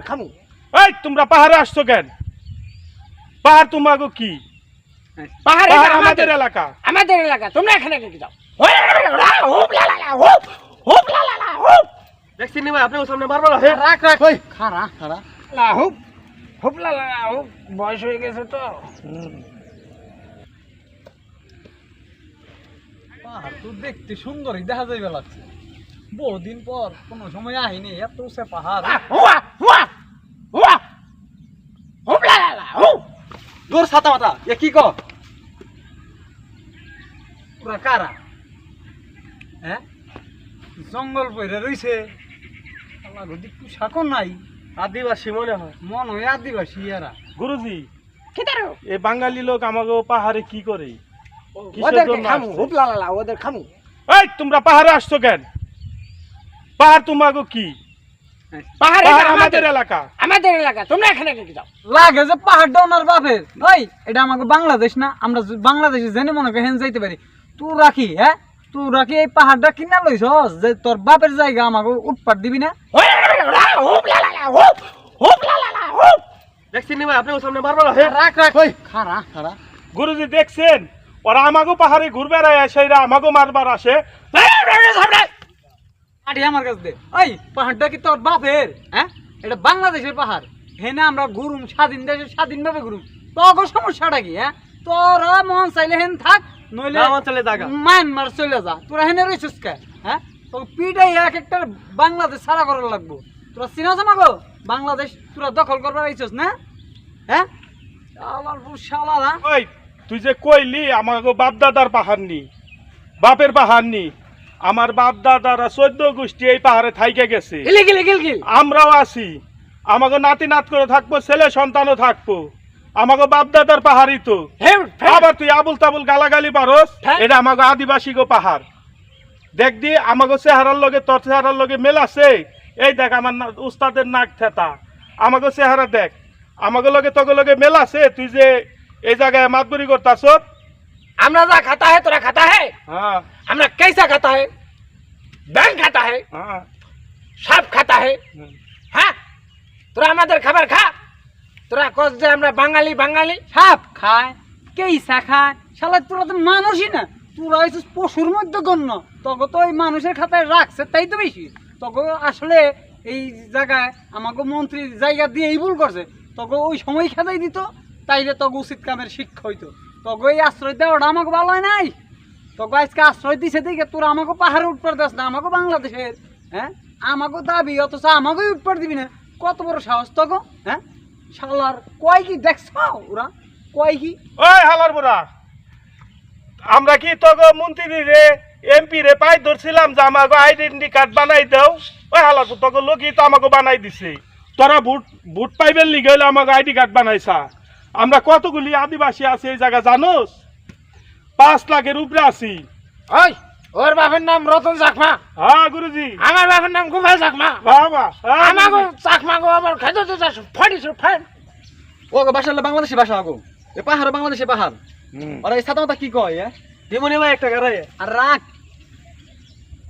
খামু। এই তোমরা পাহাড়ে আসছো কেন? পাহাড় তোমাকে কি? পাহাড় আমাদের এলাকা। আমাদের এলাকা তোমরা এখানে রেখে যাও। হুপ লা লা লা, হুপ হুপ লা লা লা, হুপ দেখছি নি ভাই আপনার সামনে বারবার আসে রাখ রাখ। ওই। খারা খারা লা হুপ হুপ লা লা লা, হুপ বয়স হয়ে গেছে তো। পাহাড় তো দেখতে সুন্দরই দেখা যাইবে লাগছে। বহুদিন পর কোনো সময় আহিনি এত উঁচা পাহাড় আহ, হুয়া হুয়া হুয়া হুপ লা লা লা, হুপ দূর ছাতা মাথা এ কি কর? পুরা কারা? হ্যাঁ? জঙ্গল পইরে রইছে। পোশাকও নাই। আদিবাসী মনে হয়। মন হয় আদিবাসী এরা। গুরুজি এই বাঙালি লোক আমাকে পাহাড়ে কি করে? ওদের খামু। এই তোমরা পাহাড়ে আসছো কেন? পাহাড় তোমাকে কি? পাহাড়ে পাহাড় আমাদের আমাদের এলাকা। আমাদের এলাকা তোমরা এখানে রেখে যাও? লাগে যে পাহাড়টা ওনার বাপের। ওই এটা আমাকে বাংলাদেশ না আমরা বাংলাদেশে জেনে মনে করি হেন যাইতে পারি। তুই রাখি হ্যাঁ? তুই রাখি এই পাহাড়টা কিনা লইছস যে তোর বাপের জায়গা আমাকে উৎপাট দিবি না? হুপ লা লা লা, হুপ হুপ লা লা লা, হুপ। দেখছি নি ভাই আপনার সামনে বারবার আসে রাখ রাখ। ওই। খারা খারা গুরুজি দেখছেন ওরা আমাকে পাহাড়ে ঘুরবে সেইরা আমাকে মারবার আসে। আমার কাছে দে। ওই পাহাড়টা কি তোর বাপের? হ্যাঁ? এটা বাংলাদেশের পাহাড়। হেনে আমরা ঘুরুম স্বাধীন দেশে স্বাধীনভাবে ঘুরুম। তোর সমস্যাটা কি হ্যাঁ? তোরা মন চাইলে হেন থাক নইলে না অঞ্চলে জায়গা মায়ানমার চলে যা। তোরা হেনে রইছিস কে হ্যাঁ? তোকে পিটাই এক একটা বাংলাদেশ সারা করার লাগবো। তোরা চিনাস আমাগো? বাংলাদেশ তোরা দখল করবার আইছিস না? হ্যাঁ? আমার শালারা ওই তুই যে কইলি আমাকে বাপ দাদার পাহাড় নি বাপের পাহাড় নি। আমার বাপ দাদারা চোদ্দ গোষ্ঠী এই পাহাড়ে থাইকে গেছে। আমরাও আছি। আমাকে নাতি নাত করে থাকব ছেলে সন্তানও থাকব। আমাকে বাপদাদার পাহাড়ই তো। আবার তুই আবুল তাবুল গালাগালি পারস এটা আমাকে আদিবাসী গো পাহাড়। দেখ দি আমাকে চেহারার লগে তোর চেহারার লগে মেল আছে? এই দেখ আমার উস্তাদের নাক থেতা। আমাকে চেহারা দেখ। আমাকে লগে তোকে লগে মেল আছে? তুই যে এই জায়গায় মাতবুরি করতাস আমরা যা খাতা হে তোরা খাতা হে। হ্যাঁ। আমরা कैसा खाता है बैंक खाता है হ্যাঁ সাপ खाता है হ্যাঁ তোরা আমাদের খাবার খা তোরা কস যে আমরা বাঙালি বাঙালি সাপ খায় কেইসা খায় শালা তোরা তো মানুষই না তোরা হইছিস পশুর মধ্যে গণ্য তখন তো ওই মানুষের খাতায় রাখছে তাই তো বেশি তখন আসলে এই জায়গায় আমাকে মন্ত্রী জায়গা দিয়ে এই ভুল করছে তখন ওই সময় খেতাই দিত তাইলে তখন উচিত কামের শিক্ষা হইতো তখন এই আশ্রয় দেওয়াটা আমাকে ভালো হয় নাই তখন আজকে আশ্রয় দিছে দেখে তোরা আমাকে পাহাড়ে উঠপার দাস না, আমাকে বাংলাদেশের হ্যাঁ? আমাকে দাবি, অথচ আমাকেই উঠপার দিবি না। কত বড় সাহস তো গো হ্যাঁ? শালার, কয় কি দেখছ ওরা? কয় কি? ওই হালার বুড়া, আমরা কি তোকে মন্ত্রী রে এমপি রে পাই ধরছিলাম যে আমাকে আইডেন্টি কার্ড বানাই দাও? ওই হালার তোকে লোকই তো আমাকে বানাই দিছে। তোরা ভোট ভোট পাইবেন লিগে হইলে আমাকে আইডি কার্ড বানাইছা। আমরা কতগুলি আদিবাসী আছে এই জায়গা জানোস? পাঁচ লাখের উপরে আছি। ওই ওর বাপের নাম রতন চাকমা। হ্যাঁ গুরুজি। আমার বাপের নাম গোপাল চাকমা। বাবা হ্যাঁ, আমাকে চাকমা গো আমার খেতে তো চাষ ফাড়িস ফাড়। ও বাসা বাংলাদেশি ভাষা আগো এ পাহাড় বাংলাদেশি পাহাড়। আর এই ছাতা কি কয় হ্যাঁ? দিমনি ভাই একটা গাড়াই আর রাখ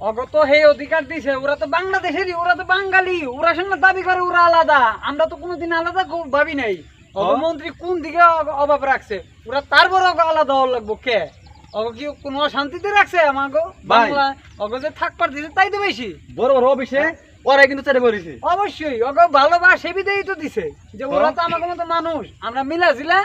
অগত হে অধিকার দিছে ওরা তো বাংলাদেশেরই ওরা তো বাঙালি। ওরা সঙ্গে দাবি করে ওরা আলাদা। আমরা তো কোনোদিন আলাদা ভাবি নাই। অগমন্ত্রী কোন দিকে অভাব রাখছে? ওরা তারপরে আলাদা হওয়ার লাগবো কে? অগ কি কোনো শান্তিতে রাখছে আমাকে। বাংলা অগ যে থাকবার দিছে তাই তো বেশি। বড় বড় অফিসে ওরা কিন্তু চেটে পড়েছে। অবশ্যই অগ ভালোবাসে বিদেই তো দিছে। যে ওরা তো আমাকে মতো মানুষ আমরা মিলা জিলা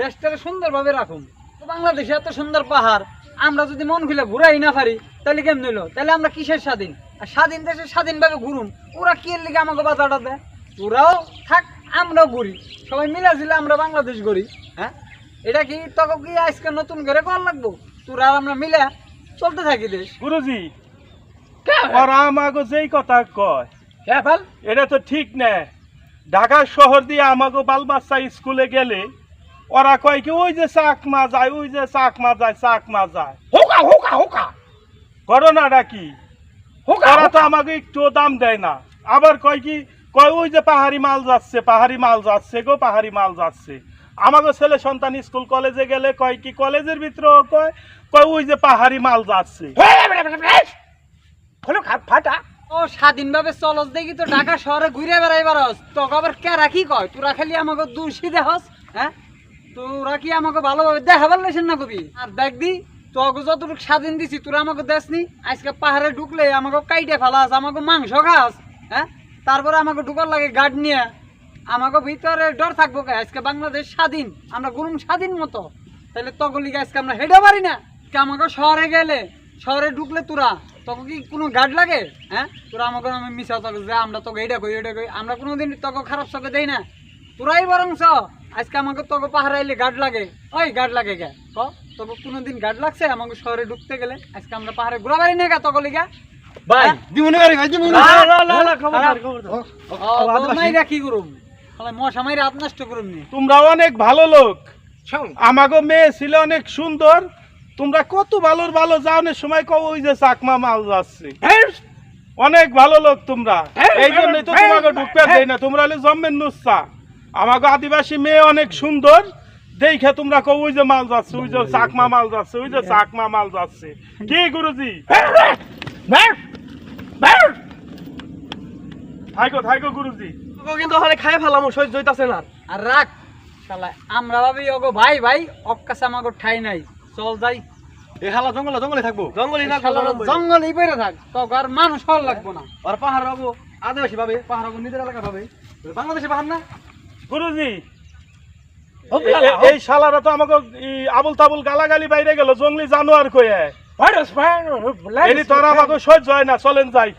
দেশটাকে সুন্দরভাবে রাখুন তো বাংলাদেশে এত সুন্দর পাহাড় আমরা যদি মন খুলে ঘুরাই না পারি তাহলে কেমন হইল তাহলে আমরা কিসের স্বাধীন? আর স্বাধীন দেশে স্বাধীনভাবে ঘুরুন ওরা কি এর লিগে আমাকে বাধাটা দেয়? ওরাও থাক আমরাও ঘুরি সবাই মিলা জিলা আমরা বাংলাদেশ ঘুরি হ্যাঁ? এটা কি তখন কি আজকে নতুন করে কর লাগবো? তোরা আর আমরা মিলে চলতে থাকি দেশ। গুরুজি ওরা আমাকে যেই কথা কয় হ্যাঁ ফাল? এটা তো ঠিক না। ঢাকা শহর দিয়ে আমাকে বাল বাচ্চা স্কুলে গেলে ওরা কয় কি ওই যে চাকমা যায় ওই যে চাকমা যায় চাকমা যায়। হুকা হুকা হুকা। ঘটনাটা কি? হুকা ওরা তো আমাকে একটু দাম দেয় না। আবার কয় কি কয় ওই যে পাহাড়ি মাল যাচ্ছে পাহাড়ি মাল যাচ্ছে গো পাহাড়ি মাল যাচ্ছে। আমাকে ছেলে সন্তান স্কুল কলেজে গেলে কয় কি কলেজের ভিতরেও কয় কয় ওই যে পাহাড়ি মাল যাচ্ছে। হলো ফাটা। ও স্বাধীনভাবে চলস দেখি তো ঢাকা শহরে ঘুরে বেড়াই বেড়াস। তোকে আবার কেরা কি কয়? তোরা খালি আমাকে দূষি দেহস হ্যাঁ? তোরা কি আমাকে ভালোভাবে দেখাবার লেছেন না কবি? আর দেখবি তোকে যতটুকু স্বাধীন দিছি তোরা আমাকে দেসনি। আজকে পাহাড়ে ঢুকলে আমাকে কাইটে ফেলাস আমাকে মাংস খাস হ্যাঁ? তারপরে আমাকে ঢুকার লাগে গার্ড নিয়ে। আমাকে ভিতরে ডর থাকব কে? আজকে বাংলাদেশ স্বাধীন। আমরা গুরুম স্বাধীন মতো। তাহলে তগলিকে আজকে আমরা হেঁটে পারি না। কে আমাকে শহরে গেলে, শহরে ঢুকলে তোরা? তোকে কি কোনো গার্ড লাগে? হ্যাঁ? তোরা আমাকে আমি মিশা তোকে যে আমরা তোকে এটা কই এটা কই। আমরা কোনোদিন তোকে খারাপ চোখে দেই না। তোরাই বরংস আজকে আমাকে তোকে পাহাড়ে এলে গার্ড লাগে। ওই গার্ড লাগে কে? ক? তোকে কোনোদিন গার্ড লাগছে? আমাকে শহরে ঢুকতে গেলে আজকে আমরা পাহাড়ে ঘোরা বাড়ি নেই গা তগলিকা ভাই। হ্যাঁ? দিমুনি গাড়ি ভাই দিমুনি মাইরা কি করুম? তাহলে মশা মাইরা হাত নষ্ট করুম নি। তোমরা অনেক ভালো লোক। আমাগো মেয়ে ছিল অনেক সুন্দর। তোমরা কত ভালোর ভালো সময় কও ওই যে চাকমা মাল যাচ্ছে। অনেক ভালো লোক তোমরা। এই জন্যই তো তোমাকে ঢুকতে। দেয় না। তোমরা হলে জন্মের নুসা আমাকে আদিবাসী মেয়ে অনেক সুন্দর। দেখে তোমরা কও ওই যে মাল যাচ্ছে ওই যে চাকমা মাল যাচ্ছে ওই যে চাকমা মাল যাচ্ছে। কি গুরুজি। থাইকো থাইকো গুরুজি। তোকে কিন্তু ওখানে খাই ফেলাম সহ্য হইতাছে না। আর রাখ শালা আমরা ভাবি ওগো ভাই ভাই অক্কাছে ঠাই নাই। চল যাই। এই হালা জঙ্গলে জঙ্গলে থাকব? জঙ্গলি না শালারা জঙ্গলেই বেড়ে থাক। আর মানুষ হওয়ার লাগবো না। আর পাহাড় হব আদিবাসী পাবে পাহাড় হব নিজের এলাকা পাবে বাংলাদেশে পাহাড় না? গুরুজি! এই শালারা তো আমাকে ই আবুল তাবুল গালাগালি বাইরে গেল জঙ্গলি জানোয়ার কয়ে তোরা আমাকে সহ্য হয় না চলেন যাই।